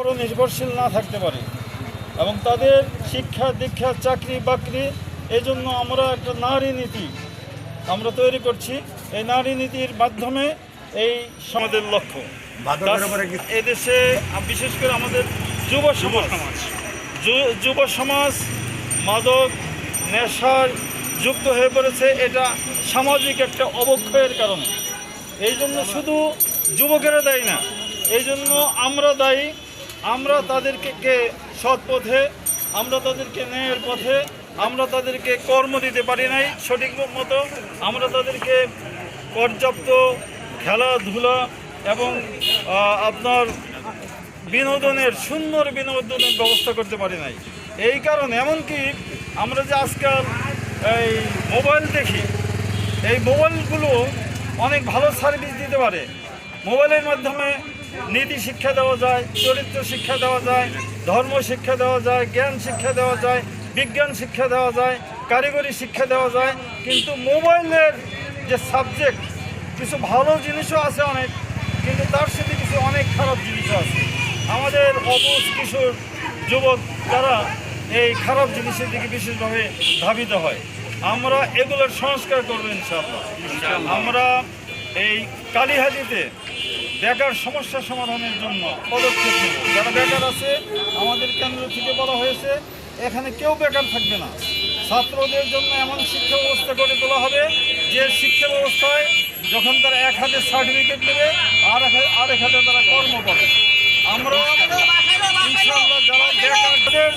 বড় নির্ভরশীল না থাকতে পারে এবং তাদের শিক্ষা দীক্ষা চাকরি বাকরি এই জন্য আমরা একটা নারী নীতি আমরা তৈরি করছি। এই নারী নীতির মাধ্যমে এই সমাজের লক্ষ্য। এদেশে বিশেষ করে আমাদের যুব সমাজ যুব সমাজ মাদক নেশার যুক্ত হয়ে পড়েছে এটা সামাজিক একটা অবক্ষয়ের কারণে। এই জন্য শুধু যুবকেরা দায়ী না এই জন্য আমরা দায়ী আমরা তাদেরকে সৎ পথে, আমরা তাদেরকে ন্যায়ের পথে, আমরা তাদেরকে কর্ম দিতে পারি নাই সঠিক মতো, আমরা তাদেরকে পর্যাপ্ত খেলাধুলা এবং আপনার বিনোদনের, সুন্দর বিনোদনের ব্যবস্থা করতে পারি নাই। এই কারণে এমনকি আমরা যে আজকাল এই মোবাইল দেখি, এই মোবাইলগুলো অনেক ভালো সার্ভিস দিতে পারে। মোবাইলের মাধ্যমে নীতি শিক্ষা দেওয়া যায় চরিত্র শিক্ষা দেওয়া যায় ধর্ম শিক্ষা দেওয়া যায় জ্ঞান শিক্ষা দেওয়া যায় বিজ্ঞান শিক্ষা দেওয়া যায় কারিগরি শিক্ষা দেওয়া যায় কিন্তু মোবাইলের যে সাবজেক্ট কিছু ভালো জিনিসও আছে অনেক কিন্তু তার সাথে কিছু অনেক খারাপ জিনিসও আছে। আমাদের অবুজ কিশোর যুবক তারা এই খারাপ জিনিসের দিকে বিশেষভাবে ধাবিত হয় আমরা এগুলোর সংস্কার করব ইনশাআল্লাহ। আমরা এই কালীহাজিতে বেকার সমস্যা সমাধানের জন্য পদক্ষেপ নেব। যারা বেকার আছে, আমাদের কেন্দ্র থেকে বলা হয়েছে, এখানে কেউ বেকার থাকবে না। ছাত্রদের জন্য এমন শিক্ষা ব্যবস্থা করে তোলা হবে যে শিক্ষা ব্যবস্থায় যখন তারা এক হাতে সার্টিফিকেট নেবে, আর আর এক হাতে তারা কর্ম করে আমরা যারা বেকারদের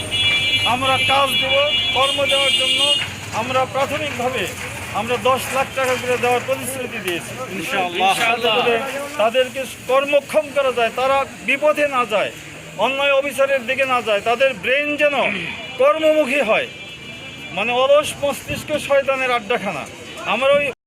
আমরা কাজ দেব, কর্ম দেওয়ার জন্য আমরা প্রাথমিকভাবে আমরা দশ লাখ টাকা করে দেওয়ার প্রতিশ্রুতি দিয়েছি। তাদেরকে কর্মক্ষম করা যায় তারা বিপথে না যায় অন্যায় অফিসারের দিকে না যায় তাদের ব্রেন যেন কর্মমুখী হয়। মানে অলস মস্তিষ্ক শয়তানের আড্ডাখানা। আমরা ওই